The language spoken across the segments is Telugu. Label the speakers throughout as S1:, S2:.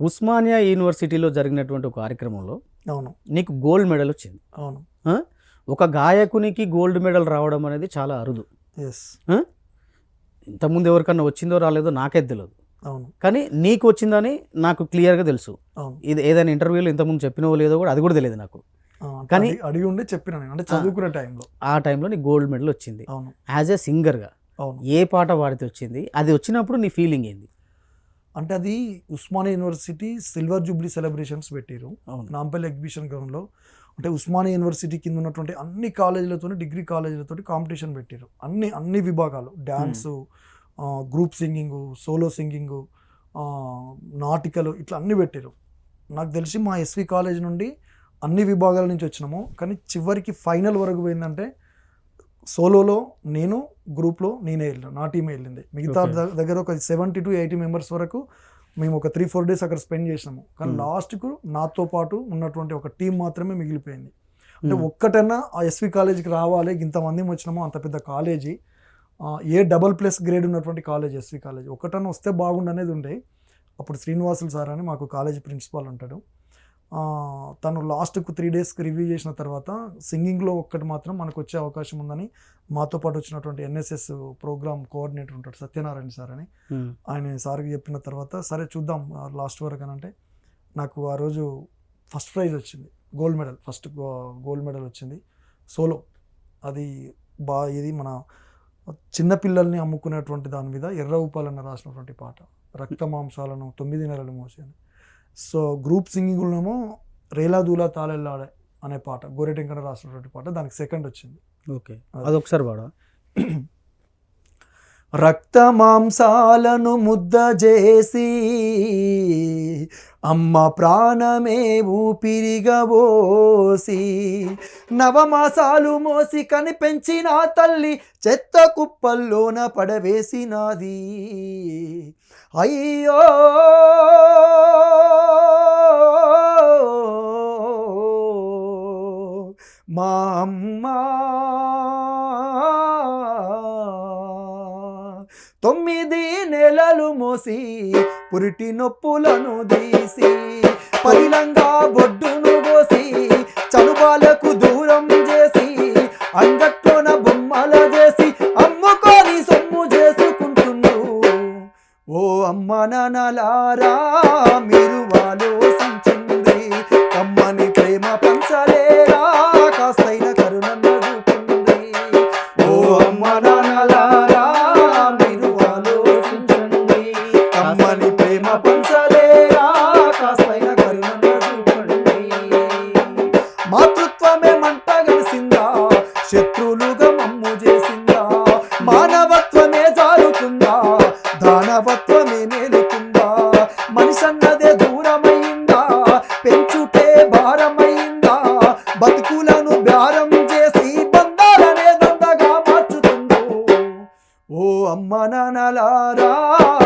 S1: ఉస్మానియా యూనివర్సిటీలో జరిగినటువంటి ఒక కార్యక్రమంలో
S2: అవును.
S1: నీకు గోల్డ్ మెడల్ వచ్చింది.
S2: అవును?
S1: ఒక గాయకునికి గోల్డ్ మెడల్ రావడం అనేది చాలా అరుదు.
S2: ఎస్
S1: ఇంతకుముందు ఎవరికన్నా వచ్చిందో రాలేదో నాకే తెలియదు.
S2: అవును.
S1: కానీ నీకు వచ్చిందని నాకు క్లియర్గా తెలుసు. ఇది ఏదైనా ఇంటర్వ్యూలో ఇంతకుముందు చెప్పినవో లేదో కూడా అది కూడా తెలియదు నాకు. కానీ-
S2: అడిగి- ఉండే చెప్పిన అంటే చదువుకునే టైంలో.
S1: ఆ టైంలో నీకు గోల్డ్ మెడల్ వచ్చింది.
S2: అవును.
S1: యాజ్ ఎ సింగర్గా
S2: అవును.
S1: ఏ పాట పాడితే వచ్చింది? అది వచ్చినప్పుడు నీ ఫీలింగ్ ఏంది?
S2: అంటే అది Osmania university silver jubilee celebrations పెట్టారు. నాంపల్లి ఎగ్జిబిషన్ గ్రౌండ్లో. అంటే ఉస్మానియా యూనివర్సిటీ కింద ఉన్నటువంటి అన్ని కాలేజీలతో డిగ్రీ కాలేజీలతో కాంపిటీషన్ పెట్టారు. అన్ని అన్ని విభాగాలు. Dance group singing solo singing నాటికలు ఇట్లా అన్ని పెట్టారు. నాకు తెలిసి మా ఎస్వి కాలేజ్ నుండి అన్ని విభాగాల నుంచి వచ్చినాము. కానీ చివరికి ఫైనల్ వరకు పోయిందంటే సోలోలో నేను గ్రూప్లో నేనే వెళ్ళాను నా టీమే వెళ్ళింది. మిగతా దగ్గర ఒక సెవెంటీ టు ఎయిటీ మెంబర్స్ వరకు మేము ఒక త్రీ ఫోర్ డేస్ అక్కడ స్పెండ్ చేసినాము. కానీ. లాస్ట్కు నాతో పాటు ఉన్నటువంటి ఒక టీం మాత్రమే మిగిలిపోయింది. అంటే. ఒక్కటన్నా ఆ ఎస్వి కాలేజీకి రావాలి ఇంతమంది వచ్చినామో అంత పెద్ద college. A double plus grade ఉన్నటువంటి కాలేజ్ ఎస్వి కాలేజ్. ఒక్కటన్నా వస్తే బాగుండు అనేది ఉండే. అప్పుడు శ్రీనివాసులు సార్ అని మాకు కాలేజ్ ప్రిన్సిపాల్ ఉంటాడు. తను లాస్ట్కు త్రీ డేస్కి రివ్యూ చేసిన తర్వాత సింగింగ్లో ఒక్కటి మాత్రం మనకు వచ్చే అవకాశం ఉందని మాతో పాటు వచ్చినటువంటి ఎన్ఎస్ఎస్ ప్రోగ్రామ్ కోఆర్డినేటర్ ఉంటాడు సత్యనారాయణ సార్ అని. ఆయన సార్కి చెప్పిన తర్వాత సరే చూద్దాం లాస్ట్ వరకు అని అంటే నాకు ఆ రోజు ఫస్ట్ ప్రైజ్ వచ్చింది. Gold medal first gold medal వచ్చింది. సోలో. అది బా ఇది మన చిన్నపిల్లల్ని అమ్ముకునేటువంటి దాని మీద ఎర్ర ఉపాలన్న రాసినటువంటి పాట. రక్త మాంసాలను తొమ్మిది నెలలు మోసి అని సో గ్రూప్ సింగింగ్లోనేమో రేలా దూలా తాళెల్లాడే అనే పాట గోరెటెంకన రాసినటువంటి పాట దానికి సెకండ్ వచ్చింది.
S1: ఓకే అదొకసారి పాడా.
S2: రక్త మాంసాలను ముద్ద చేసి అమ్మ ప్రాణమే ఊపిరిగబోసి నవమాసాలు మోసి కనిపెంచిన తల్లి చెత్త కుప్పల్లోన పడవేసినది. అయ్యో! మా అమ్మా వేలలు మోసి పురిటి నొప్పులను తీసి పరిలం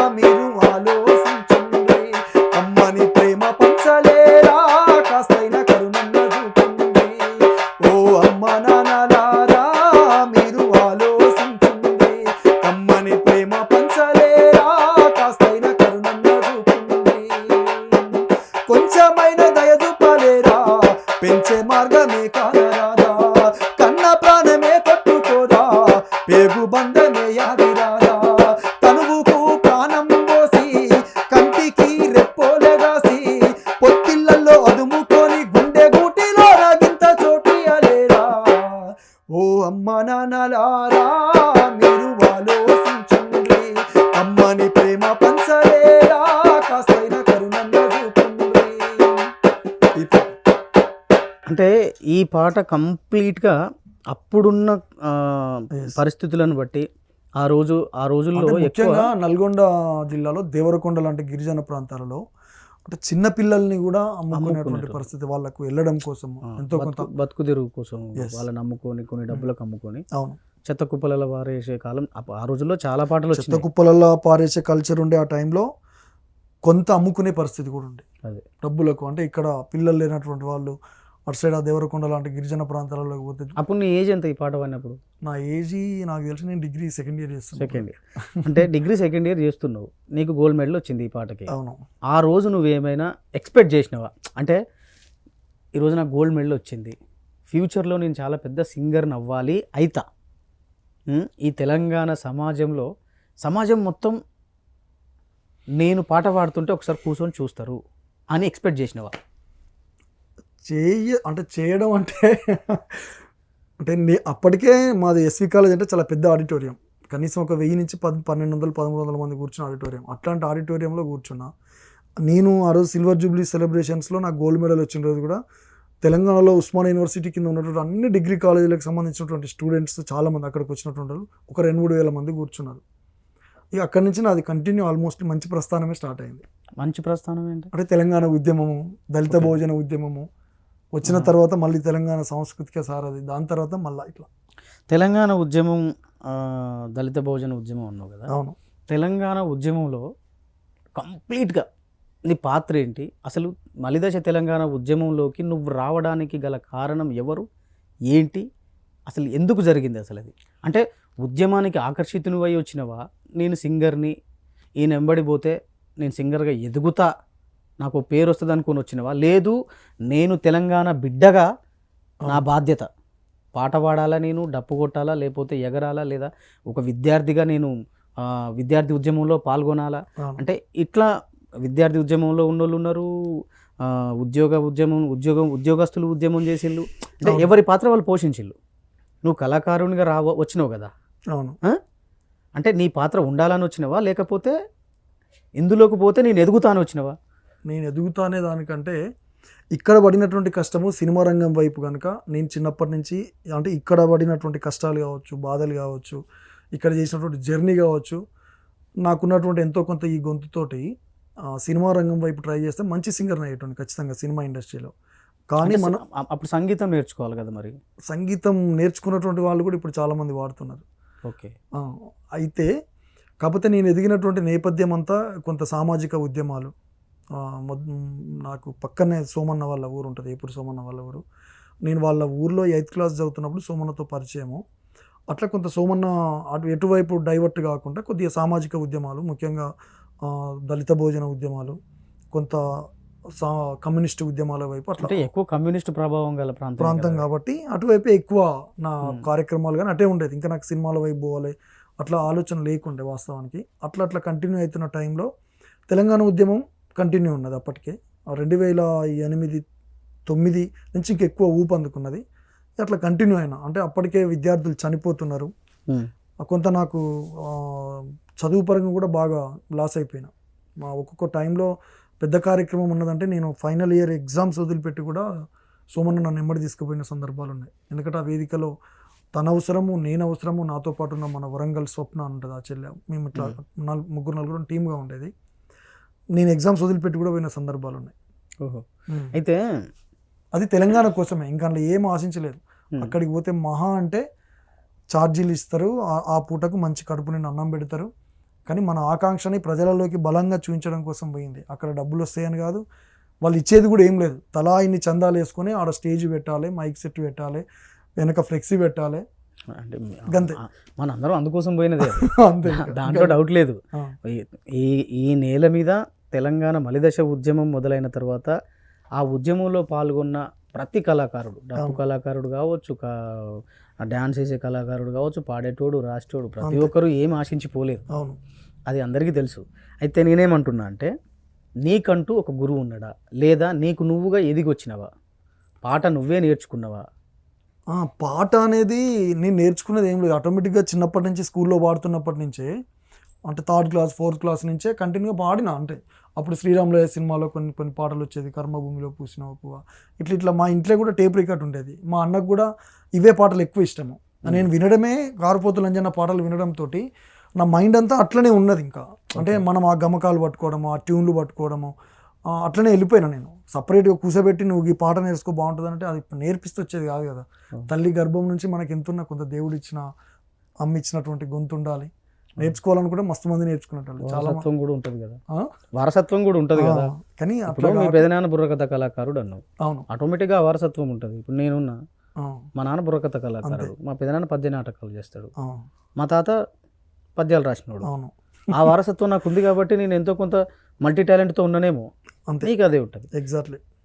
S2: మీరు ఆలోచించండి. అమ్మని ప్రేమ పంచలేరా? కాస్తైన కరుణన్న చూపండి. ఓ అమ్మ నాన్నలారా మీరు ఆలోచించండి. అమ్మని ప్రేమ పంచలేరా? కాస్తైన కరుణన్న చూపండి. కొంచెమైన దయ చూపలేరా? పెంచే మార్గమే ఓ అమ్మ నాన్నలారా మీరు ఆలోచించండి. అమ్మని ప్రేమ పంచలేరా కాస్తైన చూపండి. పా-
S1: అంటే ఈ పాట కంప్లీట్గా అప్పుడున్న. పరిస్థితులను బట్టి ఆ రోజు ఆ రోజుల్లో
S2: ముఖ్యంగా నల్గొండ జిల్లాలో దేవరకొండ లాంటి గిరిజన ప్రాంతాలలో అంటే చిన్న పిల్లల్ని కూడా అమ్ముకునేటువంటి. పరిస్థితి వాళ్ళకు వెళ్ళడం కోసం ఎంతో కొంత
S1: బతుకు తెరుగు కోసం. వాళ్ళని అమ్ముకొని కొన్ని డబ్బులకు అమ్ముకొని
S2: అవును
S1: చెత్త కుప్పలలో వారేసే కాలం ఆ రోజుల్లో చాలా పాటలు
S2: చెత్త కుప్పలలో పారేసే కల్చర్ ఉండే ఆ టైంలో కొంత అమ్ముకునే పరిస్థితి కూడా ఉండే
S1: అదే.
S2: డబ్బులకు అంటే ఇక్కడ పిల్లలు లేనటువంటి వాళ్ళు అటు సైడ్ ఆ దేవరకొండ లాంటి గిరిజన ప్రాంతాలలోకి పోతే
S1: అప్పుడు నీ ఏజ్ ఎంత ఈ పాట పాడినప్పుడు?
S2: నా ఏజ్ నాకు తెలిసి నేను డిగ్రీ సెకండ్ ఇయర్ చేస్తాను
S1: సెకండ్ ఇయర్. అంటే డిగ్రీ సెకండ్ ఇయర్ చేస్తున్నావు. నీకు గోల్డ్ మెడల్ వచ్చింది ఈ పాటకి.
S2: అవును.
S1: ఆ రోజు నువ్వేమైనా ఎక్స్పెక్ట్ చేసినావా? అంటే ఈరోజు నాకు గోల్డ్ మెడల్ వచ్చింది. ఫ్యూచర్లో నేను చాలా పెద్ద సింగర్ని అవ్వాలి అయితా. ఈ తెలంగాణ సమాజంలో సమాజం మొత్తం నేను పాట పాడుతుంటే ఒకసారి కూర్చొని చూస్తారు అని ఎక్స్పెక్ట్ చేసినావా?
S2: చేయ అంటే చేయడం అంటే అంటే నే అప్పటికే మాది ఎస్వి కాలేజ్ అంటే చాలా పెద్ద ఆడిటోరియం. కనీసం ఒక వెయ్యి నుంచి పది పన్నెండు వందలు పదమూడు వందల మంది కూర్చున్న ఆడిటోరియం. అట్లాంటి ఆడిటోరియంలో కూర్చున్నా. నేను ఆ రోజు సిల్వర్ జూబ్లీ సెలబ్రేషన్స్లో నాకు గోల్డ్ మెడల్ వచ్చిన రోజు కూడా తెలంగాణలో ఉస్మాన్ యూనివర్సిటీ కింద ఉన్నటువంటి అన్ని డిగ్రీ కాలేజీలకు సంబంధించినటువంటి స్టూడెంట్స్ చాలామంది అక్కడికి వచ్చినటువంటి ఒక రెండు మూడు వేల మంది కూర్చున్నారు. ఇక అక్కడి నుంచి నాది కంటిన్యూ ఆల్మోస్ట్ మంచి ప్రస్థానమే స్టార్ట్ అయింది.
S1: మంచి ప్రస్థానం ఏంటి?
S2: అంటే తెలంగాణ ఉద్యమము దళిత. భోజన ఉద్యమము వచ్చిన. తర్వాత మళ్ళీ తెలంగాణ సాంస్కృతిక సారథి దాని తర్వాత మళ్ళీ ఇట్లా.
S1: తెలంగాణ ఉద్యమం దళిత భోజన ఉద్యమం అన్నావు కదా?
S2: అవును.
S1: తెలంగాణ ఉద్యమంలో కంప్లీట్గా నీ పాత్ర ఏంటి? అసలు మలిదశ తెలంగాణ ఉద్యమంలోకి నువ్వు రావడానికి గల కారణం ఎవరు? ఏంటి? అసలు ఎందుకు జరిగింది అసలు అది? అంటే ఉద్యమానికి ఆకర్షితునివై వచ్చినవా? నేను సింగర్ని. ఈయన వెంబడి పోతే నేను సింగర్గా ఎదుగుతా నాకు పేరు వస్తుంది అనుకుని వచ్చినవా? లేదు నేను తెలంగాణ బిడ్డగా నా బాధ్యత. పాట పాడాలా నేను డప్పు కొట్టాలా లేకపోతే ఎగరాలా లేదా ఒక విద్యార్థిగా నేను విద్యార్థి ఉద్యమంలో పాల్గొనాలా. అంటే ఇట్లా విద్యార్థి ఉద్యమంలో ఉన్నోళ్ళు ఉన్నారు ఉద్యోగ ఉద్యమం ఉద్యోగం ఉద్యోగస్తులు ఉద్యమం చేసిళ్ళు. అంటే. ఎవరి పాత్ర వాళ్ళు పోషించిళ్ళు? నువ్వు కళాకారునిగా రావ వచ్చినావు కదా?
S2: అవును.
S1: అంటే నీ పాత్ర ఉండాలని వచ్చినవా? లేకపోతే ఇందులోకి పోతే నేను ఎదుగుతాను వచ్చినవా?
S2: నేను ఎదుగుతానే దానికంటే ఇక్కడ పడినటువంటి కష్టము సినిమా రంగం వైపు కనుక నేను చిన్నప్పటి నుంచి అంటే ఇక్కడ పడినటువంటి కష్టాలు కావచ్చు బాధలు కావచ్చు ఇక్కడ చేసినటువంటి జర్నీ కావచ్చు నాకున్నటువంటి ఎంతో కొంత ఈ గొంతుతోటి సినిమా రంగం వైపు ట్రై చేస్తే మంచి సింగర్ అయ్యేటువంటి ఖచ్చితంగా సినిమా ఇండస్ట్రీలో. కానీ మన
S1: అప్పుడు సంగీతం నేర్చుకోవాలి కదా మరి?
S2: సంగీతం నేర్చుకున్నటువంటి వాళ్ళు కూడా ఇప్పుడు చాలామంది వాడుతున్నారు.
S1: ఓకే.
S2: అయితే కాకపోతే నేను ఎదిగినటువంటి నేపథ్యం అంతా కొంత సామాజిక ఉద్యమాలు నాకు పక్కనే సోమన్న వాళ్ళ ఊరు ఉంటుంది ఏపూరు సోమన్న వాళ్ళ ఊరు. నేను వాళ్ళ ఊర్లో ఎయిత్ క్లాస్ చదువుతున్నప్పుడు సోమన్నతో పరిచయము. అట్లా కొంత సోమన్న అటు ఎటువైపు డైవర్ట్ కాకుండా కొద్దిగా సామాజిక ఉద్యమాలు ముఖ్యంగా దళిత భోజన ఉద్యమాలు కొంత సా కమ్యూనిస్ట్ ఉద్యమాల వైపు అట్లా
S1: అంటే ఎక్కువ కమ్యూనిస్ట్ ప్రభావం గల ప్రాంతం
S2: ప్రాంతం కాబట్టి అటువైపే ఎక్కువ నా. కార్యక్రమాలు కానీ అటే ఉండేది. ఇంకా నాకు సినిమాల వైపు పోవాలి అట్లా ఆలోచన లేకుండే వాస్తవానికి. అట్లా అట్లా కంటిన్యూ అవుతున్న టైంలో తెలంగాణ ఉద్యమం కంటిన్యూ ఉన్నది అప్పటికే. రెండు వేల ఎనిమిది తొమ్మిది నుంచి ఇంక ఎక్కువ ఊపు అందుకున్నది. అట్లా కంటిన్యూ అయినా. అంటే అప్పటికే విద్యార్థులు చనిపోతున్నారు. కొంత నాకు చదువు పరంగా కూడా బాగా లాస్ అయిపోయినా. మా ఒక్కొక్క టైంలో పెద్ద కార్యక్రమం ఉన్నదంటే నేను ఫైనల్ ఇయర్ ఎగ్జామ్స్ వదిలిపెట్టి కూడా సోమన్న నన్ను ఎమ్మడి తీసుకుపోయిన సందర్భాలు ఉన్నాయి. ఎందుకంటే ఆ వేదికలో తన అవసరము నేను అవసరము నాతో పాటు ఉన్న మన వరంగల్ స్వప్న ఉంటుంది ఆ చెల్లె. మేము ఇట్లా ముగ్గురు నలుగురు టీమ్గా ఉండేది. నేను ఎగ్జామ్స్ వదిలిపెట్టి కూడా పోయిన సందర్భాలు ఉన్నాయి.
S1: ఓహో. అయితే
S2: అది తెలంగాణ కోసమే ఇంకా అందులో ఏం ఆశించలేదు. అక్కడికి పోతే మహా అంటే ఛార్జీలు ఇస్తారు ఆ- ఆ పూటకు మంచి కడుపు నిండా అన్నం పెడతారు. కానీ మన ఆకాంక్షని ప్రజలలోకి బలంగా చూపించడం కోసం పోయింది. అక్కడ డబ్బులు వస్తాయని కాదు వాళ్ళు ఇచ్చేది కూడా ఏం లేదు. తలా ఇన్ని చందాలు వేసుకొని ఆడ స్టేజ్ పెట్టాలి మైక్ సెట్ పెట్టాలి వెనక ఫ్లెక్సీ పెట్టాలి.
S1: అంటే
S2: గంతే.
S1: మన అందరం అందుకోసం పోయినదే. దాంట్లో డౌట్ లేదు. ఈ- ఈ నేల మీద తెలంగాణ మలిదశ ఉద్యమం మొదలైన తర్వాత ఆ ఉద్యమంలో పాల్గొన్న ప్రతి కళాకారుడు డప్పు
S2: అవును.
S1: కళాకారుడు కావచ్చు కా- డాన్స్ చేసే కళాకారుడు కావచ్చు పాడేటోడు రాసేటోడు ప్రతి. ఒక్కరు ఏం ఆశించిపోలేదు. అది అందరికీ తెలుసు. అయితే నేనేమంటున్నా అంటే నీకంటూ ఒక గురువు ఉన్నాడా? లేదా నీకు నువ్వుగా ఎదిగి వచ్చినవా పాట నువ్వే నేర్చుకున్నావా?
S2: పాట అనేది నేను నేర్చుకున్నది ఏం లేదు. ఆటోమేటిక్గా చిన్నప్పటి నుంచి స్కూల్లో పాడుతున్నప్పటి నుంచే అంటే థర్డ్ క్లాస్ ఫోర్త్ క్లాస్ నుంచే కంటిన్యూగా పాడిన అంటే అప్పుడు శ్రీరాములయ్య సినిమాలో కొన్ని కొన్ని పాటలు వచ్చేది కర్మభూమిలో పూసిన పువ్వ. ఇట్లా ఇట్లా మా ఇంట్లో కూడా టేప్ రికార్డ్ ఉండేది. మా అన్నకు కూడా ఇవే పాటలు ఎక్కువ ఇష్టము. నేను వినడమే కారుపోతులు అంజన్న పాటలు వినడంతో నా మైండ్ అంతా అట్లనే ఉన్నది ఇంకా. అంటే. మనం ఆ గమకాలు పట్టుకోవడము ఆ ట్యూన్లు పట్టుకోవడము అట్లనే వెళ్ళిపోయినా నేను. సపరేట్గా కూర్చోబెట్టి నువ్వు ఈ పాట నేర్చుకో బాగుంటుంది అంటే అది నేర్పిస్తూ వచ్చేది కాదు కదా. తల్లి గర్భం నుంచి మనకి ఎంతున్నా కొంత దేవుడు ఇచ్చిన అమ్మ ఇచ్చినటువంటి గొంతు ఉండాలి. నేర్చుకోవాలని కూడా మస్తు మంది నేర్చుకునేటోళ్ళు చాలా
S1: కూడా ఉంటుంది కదా? వారసత్వం కూడా ఉంటుంది కదా.
S2: కానీ అట్లా
S1: మీ పెదనాన్న బుర్రకథ కళాకారుడు అన్నావు.
S2: అవును.
S1: ఆటోమేటిక్గా వారసత్వం ఉంటుంది. ఇప్పుడు నేనున్నా మా నాన్న బుర్రకథ కళాకారుడు. మా పెదనాన్న పద్య నాటకాలు చేస్తాడు. మా తాత పద్యాలు రాసినోడు.
S2: అవును.
S1: ఆ వారసత్వం నాకు ఉంది కాబట్టి నేను ఎంతో కొంత మల్టీ టాలెంట్తో ఉన్నానేమో.
S2: అంతే.
S1: నీకు అదే ఉంటుంది.
S2: ఎగ్జాక్ట్లీ